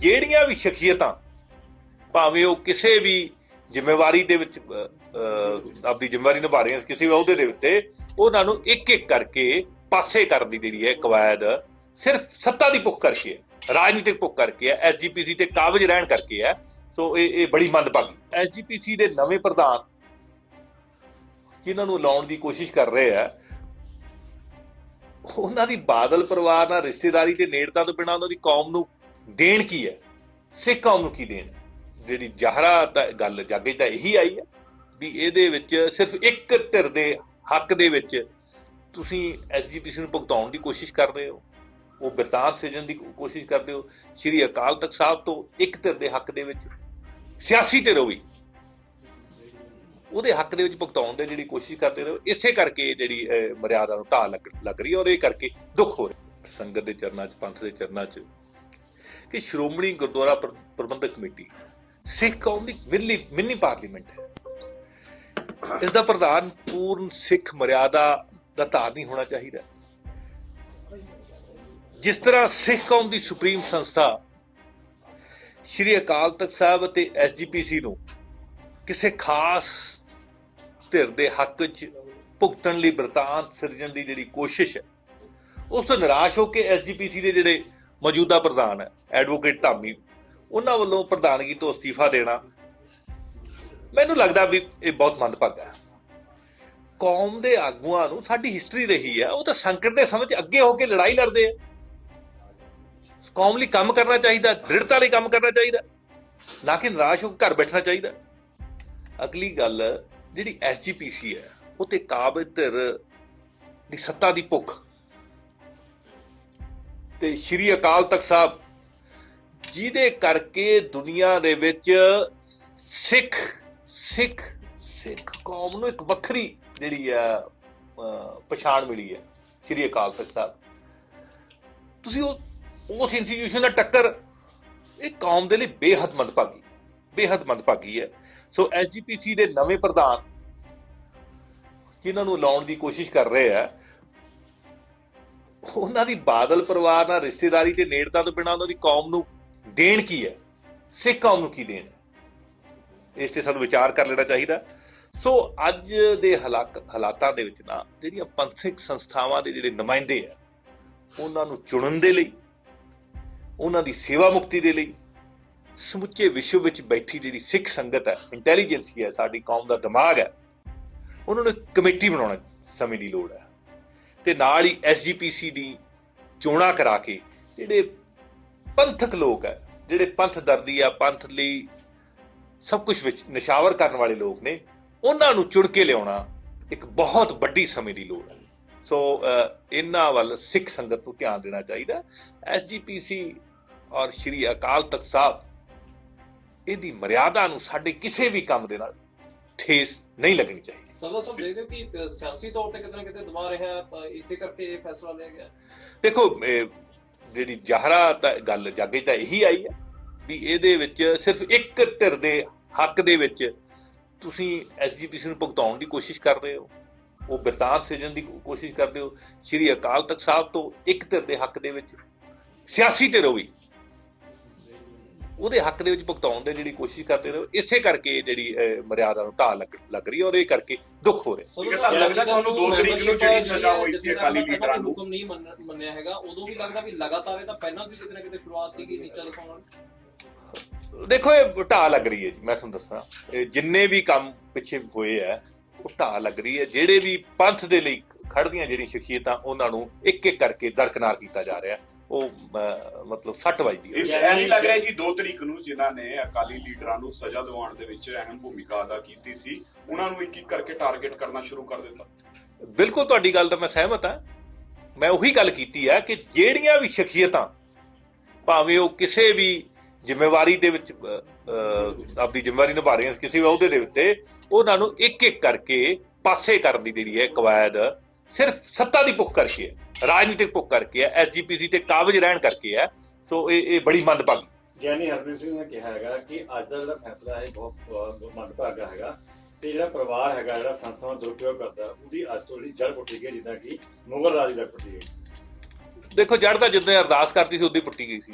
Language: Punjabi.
ਜਿਹੜੀਆਂ ਵੀ ਸ਼ਖਸੀਅਤਾਂ ਭਾਵੇਂ ਉਹ ਕਿਸੇ ਵੀ ਜ਼ਿੰਮੇਵਾਰੀ ਦੇ ਵਿੱਚ ਅਹ, ਅਹ, ਆਪਦੀ ਜ਼ਿੰਮੇਵਾਰੀ ਨਿਭਾ ਰਹੀਆਂ ਕਿਸੇ ਵੀ ਅਹੁਦੇ ਦੇ ਉੱਤੇ ਉਹਨਾਂ ਨੂੰ ਇੱਕ ਇੱਕ ਕਰਕੇ ਪਾਸੇ ਕਰਨ ਦੀ ਜਿਹੜੀ ਹੈ ਕਵਾਇਦ ਸਿਰਫ ਸੱਤਾ ਦੀ ਭੁੱਖ ਕਰਕੇ ਹੈ ਰਾਜਨੀਤਿਕ ਭੁੱਖ ਕਰਕੇ ਹੈ ਐਸਜੀਪੀਸੀ ਤੇ ਕਾਬਜ ਰਹਿਣ ਕਰਕੇ ਹੈ ਸੋ ਇਹ ਇਹ ਬੜੀ ਮੰਦਭਾਗੀ। ਐਸਜੀਪੀਸੀ ਦੇ ਨਵੇਂ ਪ੍ਰਧਾਨ ਜਿਨ੍ਹਾਂ ਨੂੰ ਲਾਉਣ ਦੀ ਕੋਸ਼ਿਸ਼ ਕਰ ਰਹੇ ਆ ਉਹਨਾਂ ਦੀ ਬਾਦਲ ਪਰਿਵਾਰ ਨਾਲ ਰਿਸ਼ਤੇਦਾਰੀ ਤੇ ਨੇੜਤਾ ਤੋਂ ਬਿਨਾਂ ਉਹਨਾਂ ਦੀ ਕੌਮ ਨੂੰ ਦੇਣ ਕੀ ਹੈ? ਸਿੱਖ ਕੌਮ ਨੂੰ ਕੀ ਦੇਣ? ਜਿਹੜੀ ਜਹਰਾ ਤਾਂ ਗੱਲ ਜਾਗੇ ਤਾਂ ਇਹੀ ਆਈ ਹੈ ਵੀ ਇਹਦੇ ਵਿੱਚ ਸਿਰਫ ਇੱਕ ਧਿਰ ਦੇ ਹੱਕ ਦੇ ਵਿੱਚ ਤੁਸੀਂ ਐਸਜੀਪੀਸੀ ਨੂੰ ਭੁਗਤਾਉਣ ਦੀ ਕੋਸ਼ਿਸ਼ ਕਰ ਰਹੇ ਹੋ। ਉਹ ਬਿਰਤਾਂਤ ਸਿਜਣ ਦੀ ਕੋਸ਼ਿਸ਼ ਕਰਦੇ ਹੋ। ਸ਼੍ਰੀ ਅਕਾਲ ਤਖਤ ਸਾਹਿਬ ਤੋਂ ਇੱਕ ਧਿਰ ਦੇ ਹੱਕ ਦੇ ਵਿੱਚ, ਸਿਆਸੀ ਧਿਰ ਵੀ। ਉਹਦੇ ਹੱਕ ਦੇ ਵਿੱਚ ਭੁਗਤਾਉਣ ਦੀ ਜਿਹੜੀ ਕੋਸ਼ਿਸ਼ ਕਰਦੇ ਰਹੋ। ਇਸੇ ਕਰਕੇ ਜਿਹੜੀ ਮਰਿਆਦਾ ਨੂੰ ਢਾਹ ਲੱਗ ਲੱਗ ਰਹੀ ਹੈ ਔਰ ਇਹ ਕਰਕੇ ਦੁੱਖ ਹੋ ਰਿਹਾ। ਸੰਗਤ ਦੇ ਚਰਨਾਂ 'ਚ, ਪੰਥ ਦੇ ਚਰਨਾਂ 'ਚ ਕਿ ਸ਼੍ਰੋਮਣੀ ਗੁਰਦੁਆਰਾ ਪ੍ਰਬੰਧਕ ਕਮੇਟੀ, ਸਿੱਖ ਕੌਮ ਦੀ ਮਿਲੀ, ਮਿੰਨੀ ਪਾਰਲੀਮੈਂਟ ਹੈ। ਇਸ ਦਾ ਪ੍ਰਧਾਨ ਪੂਰਨ ਸਿੱਖ ਮਰਿਆਦਾ ਦਾ ਧਾਰਨੀ ਹੋਣਾ ਚਾਹੀਦਾ। ਜਿਸ ਤਰ੍ਹਾਂ ਸਿੱਖ ਕੌਮ ਦੀ ਸੁਪਰੀਮ ਸੰਸਥਾ ਸ਼੍ਰੀ ਅਕਾਲ ਤਖਤ ਸਾਹਿਬ ਅਤੇ ਐਸਜੀਪੀਸੀ ਨੂੰ ਕਿਸੇ ਖਾਸ ਧਿਰ ਦੇ ਹੱਕ 'ਚ ਭੁਗਤਣ ਲਈ ਬਰਤਾਂਤ ਸਿਰਜਣ ਦੀ ਜਿਹੜੀ ਕੋਸ਼ਿਸ਼ ਹੈ, ਉਸ ਤੋਂ ਨਿਰਾਸ਼ ਹੋ ਕੇ ਐਸਜੀਪੀਸੀ ਦੇ ਜਿਹੜੇ ਮੌਜੂਦਾ ਪ੍ਰਧਾਨ ਹੈ ਐਡਵੋਕੇਟ ਧਾਮੀ, ਉਹਨਾਂ ਵੱਲੋਂ ਪ੍ਰਧਾਨਗੀ ਤੋਂ ਅਸਤੀਫਾ ਦੇਣਾ। ਮੈਨੂੰ ਲੱਗਦਾ ਵੀ ਇਹ ਬਹੁਤ ਮੰਦਭਾਗਾ ਹੈ। ਕੌਮ ਦੇ ਆਗੂਆਂ ਨੂੰ ਸਾਡੀ ਹਿਸਟਰੀ ਰਹੀ ਹੈ, ਉਹ ਤਾਂ ਸੰਕਟ ਦੇ ਸਮੇਂ 'ਚ ਅੱਗੇ ਹੋ ਕੇ ਲੜਾਈ ਲੜਦੇ ਆ। ਕੌਮ ਲਈ ਕੰਮ ਕਰਨਾ ਚਾਹੀਦਾ, ਦ੍ਰਿੜਤਾ ਲਈ ਕੰਮ ਕਰਨਾ ਚਾਹੀਦਾ, ਨਾ ਕਿ ਨਿਰਾਸ਼ ਹੋ ਕੇ ਘਰ ਬੈਠਣਾ ਚਾਹੀਦਾ। ਅਗਲੀ ਗੱਲ ਜਿਹੜੀ ਐਸਜੀਪੀਸੀ ਹੈ, ਉਹ ਤੇ ਕਾਬਜ ਧਿਰ ਦੀ ਸੱਤਾ ਦੀ ਭੁੱਖ। ਤੇ ਸ਼੍ਰੀ ਅਕਾਲ ਤਖਤ ਸਾਹਿਬ, ਜਿਹਦੇ ਕਰਕੇ ਦੁਨੀਆ ਦੇ ਵਿੱਚ ਸਿੱਖ ਸਿੱਖ ਸਿੱਖ ਕੌਮ ਨੂੰ ਇੱਕ ਵੱਖਰੀ ਜਿਹੜੀ ਹੈ ਪਛਾਣ ਮਿਲੀ ਹੈ, ਸ਼੍ਰੀ ਅਕਾਲ ਤਖਤ ਸਾਹਿਬ। ਤੁਸੀਂ ਉਹ, ਉਸ ਇੰਸਟੀਟਿਊਸ਼ਨ ਦਾ ਟੱਕਰ, ਇਹ ਕੌਮ ਦੇ ਲਈ ਬੇਹੱਦ ਮੰਦਭਾਗੀ ਬੇਹੱਦ ਮੰਦਭਾਗੀ ਹੈ। ਸੋ ਐਸਜੀਪੀਸੀ ਦੇ ਨਵੇਂ ਪ੍ਰਧਾਨ, ਜਿਨ੍ਹਾਂ ਨੂੰ ਲਾਉਣ ਦੀ ਕੋਸ਼ਿਸ਼ ਕਰ ਰਹੇ ਆ ਉਹਨਾਂ ਦੀ ਬਾਦਲ ਪਰਿਵਾਰ ਨਾਲ ਰਿਸ਼ਤੇਦਾਰੀ ਤੇ ਨੇੜਤਾ ਤੋਂ ਬਿਨਾਂ ਉਹਨਾਂ ਦੀ ਕੌਮ ਨੂੰ ਦੇਣ ਕੀ ਹੈ? ਸਿੱਖ ਕੌਮ ਨੂੰ ਕੀ ਦੇਣ? ਇਸ ਤੇ ਸਾਨੂੰ ਵਿਚਾਰ ਕਰ ਲੈਣਾ ਚਾਹੀਦਾ। ਸੋ ਅੱਜ ਦੇ ਹਾਲਾਤ, ਹਾਲਾਤਾਂ ਦੇ ਵਿੱਚ ਨਾ ਜਿਹੜੀਆਂ ਪੰਥਕ ਸੰਸਥਾਵਾਂ ਦੇ ਜਿਹੜੇ ਨੁਮਾਇੰਦੇ ਆ, ਉਹਨਾਂ ਨੂੰ ਚੁਣਨ ਦੇ ਲਈ, ਉਹਨਾਂ ਦੀ ਸੇਵਾ ਮੁਕਤੀ ਦੇ ਲਈ, ਸਮੁੱਚੇ ਵਿਸ਼ਵ ਵਿੱਚ ਬੈਠੀ ਜਿਹੜੀ ਸਿੱਖ ਸੰਗਤ ਹੈ ਇੰਟੈਲੀਜੈਂਸੀ ਹੈ ਸਾਡੀ ਕੌਮ ਦਾ ਦਿਮਾਗ ਹੈ, ਉਹਨਾਂ ਨੂੰ ਕਮੇਟੀ ਬਣਾਉਣਾ ਸਮੇਂ ਦੀ ਲੋੜ ਹੈ। ਤੇ ਨਾਲ ਹੀ ਐਸਜੀਪੀਸੀ ਦੀ ਚੋਣਾਂ ਕਰਾ ਕੇ ਜਿਹੜੇ ਪੰਥਕ ਲੋਕ ਹੈ, ਜਿਹੜੇ ਪੰਥ ਦਰਦੀ ਆ, ਪੰਥ ਲਈ ਸਭ ਕੁਝ ਵਿੱਚ ਨਿਸ਼ਾਵਰ ਕਰਨ ਵਾਲੇ ਲੋਕ ਨੇ, ਉਹਨਾਂ ਨੂੰ ਚੁਣ ਕੇ ਲਿਆਉਣਾ ਇੱਕ ਬਹੁਤ ਵੱਡੀ ਸਮੇਂ ਦੀ ਲੋੜ ਹੈ। ਸੋ ਇਹਨਾਂ ਵੱਲ ਸਿੱਖ ਸੰਗਤ ਨੂੰ ਧਿਆਨ ਦੇਣਾ ਚਾਹੀਦਾ। ਐਸਜੀਪੀਸੀ ਔਰ ਸ਼੍ਰੀ ਅਕਾਲ ਤਖਤ ਸਾਹਿਬ, ਇਹਦੀ ਮਰਿਆਦਾ ਨੂੰ ਸਾਡੇ ਕਿਸੇ ਵੀ ਕੰਮ ਦੇ ਨਾਲ ਠੇਸ ਨਹੀਂ ਲੱਗਣੀ ਚਾਹੀਦੀ। ਸਰਦਾਰ ਸਾਹਿਬ ਦੇਖਦੇ ਹੋ ਕਿ ਸਿਆਸੀ ਤੌਰ ਤੇ ਕਿਤੇ ਨਾ ਕਿਤੇ ਦਬਾ ਰਿਹਾ ਹੈ ਇਸੇ ਕਰਕੇ ਇਹ ਫੈਸਲਾ ਲਿਆ ਗਿਆ। ਦੇਖੋ ਜਿਹੜੀ ਜਹਰਾ ਗੱਲ ਜਾਗੇ ਤਾਂ ਇਹੀ ਆਈ ਹੈ ਵੀ ਇਹਦੇ ਵਿੱਚ ਸਿਰਫ ਇੱਕ ਧਿਰ ਦੇ ਹੱਕ ਦੇ ਵਿੱਚ ਤੁਸੀਂ ਐਸਜੀਪੀਸੀ ਨੂੰ ਭੁਗਤਾਉਣ ਦੀ ਕੋਸ਼ਿਸ਼ ਕਰ ਰਹੇ ਹੋ। ਉਹ ਬਿਰਤਾਂਤ ਸਿਜਣ ਦੀ ਕੋਸ਼ਿਸ਼ ਕਰਦੇ ਹੋ। ਸ਼੍ਰੀ ਅਕਾਲ ਤਖਤ ਸਾਹਿਬ ਤੋਂ ਇੱਕ ਧਿਰ ਦੇ ਹੱਕ ਦੇ ਵਿੱਚ। ਸਿਆਸੀ ਧਿਰ ਹੋਈ ਉਹਦੇ ਹੱਕ ਦੇ ਵਿੱਚ ਭੁਗਤਾਉਣ ਦੀ ਜਿਹੜੀ ਕੋਸ਼ਿਸ਼ ਕਰਦੇ ਰਹੋ ਇਸੇ ਕਰਕੇ ਜਿਹੜੀ ਮਰਿਆਦਾ ਨੂੰ ਢਾਹ ਲੱਗ ਲੱਗ ਰਹੀ ਹੈ ਔਰ ਇਹ ਕਰਕੇ ਦੁੱਖ ਹੋ ਰਿਹਾ। ਸਾਹਿਬ, ਲੱਗਦਾ ਤੁਹਾਨੂੰ ਦੋ ਤਰੀਕ ਨੂੰ ਜਿਹੜੀ ਮੈਂਬਰਸ਼ਿਪ ਸਜ਼ਾ ਹੋਈ ਸੀ ਜਿਸ ਅਕਾਲੀ ਤਰ੍ਹਾਂ ਲੀਡਰਾਂ ਨੂੰ। ਹੁਕਮ ਨਹੀਂ ਮੰਨ- ਮੰਨਿਆ ਹੈਗਾ ਉਦੋਂ ਵੀ ਲੱਗਦਾ ਵੀ ਲਗਾਤਾਰ ਇਹ ਤਾਂ ਪਹਿਲਾਂ ਵੀ ਕਿਤੇ ਨਾ ਕਿਤੇ ਸ਼ੁਰੂਆਤ ਸੀਗੀ ਨੀਚਾ ਦਿਖਾਉਣ ਵਾਲੀ। ਦੇਖੋ ਇਹ ਢਾਹ ਲੱਗ ਰਹੀ ਹੈ ਜੀ ਮੈਂ ਤੁਹਾਨੂੰ ਦੱਸਾਂ। ਜਿੰਨੇ ਵੀ ਕੰਮ ਪਿੱਛੇ ਹੋਏ ਆ ਉਹ ਢਾਹ ਲੱਗ ਰਹੀ ਹੈ। ਜਿਹੜੇ ਵੀ ਪੰਥ ਦੇ ਲਈ ਖੜਦੀਆਂ ਜਿਹੜੀਆਂ ਸ਼ਖਸੀਅਤਾਂ ਉਹਨਾਂ ਨੂੰ ਇੱਕ ਇੱਕ ਕਰਕੇ ਦਰਕਨਾਰ ਕੀਤਾ ਜਾ ਰਿਹਾ। ਉਹ ਮਤਲਬ 60 ਵੱਜਦੀ ਹੈ। ਇਸ ਐ ਨਹੀਂ ਲੱਗ ਰਿਹਾ ਜੀ 2 ਤਰੀਕ ਨੂੰ ਜਿਨ੍ਹਾਂ ਨੇ ਅਕਾਲੀ ਲੀਡਰਾਂ ਨੂੰ ਸਜ਼ਾ ਦਿਵਾਉਣ ਦੇ ਵਿੱਚ ਅਹਿਮ ਭੂਮਿਕਾ ਅਦਾ ਕੀਤੀ ਸੀ ਉਹਨਾਂ ਨੂੰ ਇੱਕ ਇੱਕ ਕਰਕੇ ਟਾਰਗੇਟ ਕਰਨਾ ਸ਼ੁਰੂ ਕਰ ਦਿੱਤਾ। ਬਿਲਕੁਲ ਤੁਹਾਡੀ ਗੱਲ ਤਾਂ ਮੈਂ ਸਹਿਮਤ ਹਾਂ। ਮੈਂ ਉਹੀ ਗੱਲ ਕੀਤੀ ਹੈ ਕਿ ਜਿਹੜੀਆਂ ਵੀ ਸ਼ਖਸੀਅਤਾਂ ਭਾਵੇਂ ਉਹ ਕਿਸੇ ਵੀ ਜ਼ਿੰਮੇਵਾਰੀ ਦੇ ਵਿੱਚ ਆਪਣੀ ਜ਼ਿੰਮੇਵਾਰੀ ਨਿਭਾ ਰਹੀਆਂ ਕਿਸੇ ਵੀ ਅਹੁਦੇ ਦੇ ਉੱਤੇ ਉਹਨਾਂ ਨੂੰ ਇੱਕ ਇੱਕ ਕਰਕੇ ਪਾਸੇ ਕਰਨ ਦੀ ਜਿਹੜੀ ਹੈ ਕਵਾਇਦ ਸਿਰਫ ਸੱਤਾ ਦੀ ਭੁੱਖ ਕਰਕੇ ਹੈ ਰਾਜਨੀਤਿਕ ਭੁੱਖ ਕਰਕੇ ਹੈ ਐਸਜੀਪੀਸੀ ਤੇ ਕਾਬਜ ਰਹਿਣ ਕਰਕੇ ਹੈ ਸੋ ਇਹ ਇਹ ਬੜੀ ਮੰਦਭਾਗੀ। ਗਿਆਨੀ ਹਰਪ੍ਰੀਤ ਸਿੰਘ ਨੇ ਕਿਹਾ ਹੈਗਾ ਕਿ ਅੱਜ ਦਾ ਜਿਹੜਾ ਫੈਸਲਾ ਹੈ ਬਹੁਤ ਮੰਦਭਾਗਾ ਹੈਗਾ। ਤੇ ਜਿਹੜਾ ਪਰਿਵਾਰ ਹੈਗਾ ਜਿਹੜਾ ਸੰਸਥਾਵਾਂ ਦਾ ਦੁਰਉਪਯੋਗ ਕਰਦਾ ਉਹਦੀ ਅੱਜ ਤੋਂ ਜਿਹੜੀ ਜੜ ਪੁੱਟੀ ਗਈ ਜਿੱਦਾਂ ਕਿ ਮੁਗਲ ਰਾਜ ਦੀ ਪੁੱਟੀ ਗਈ। ਦੇਖੋ ਜੜ ਤਾਂ ਜਿੱਦਾਂ ਅਰਦਾਸ ਕਰਦੀ ਸੀ ਉਦੋਂ ਪੁੱਟੀ ਗਈ ਸੀ।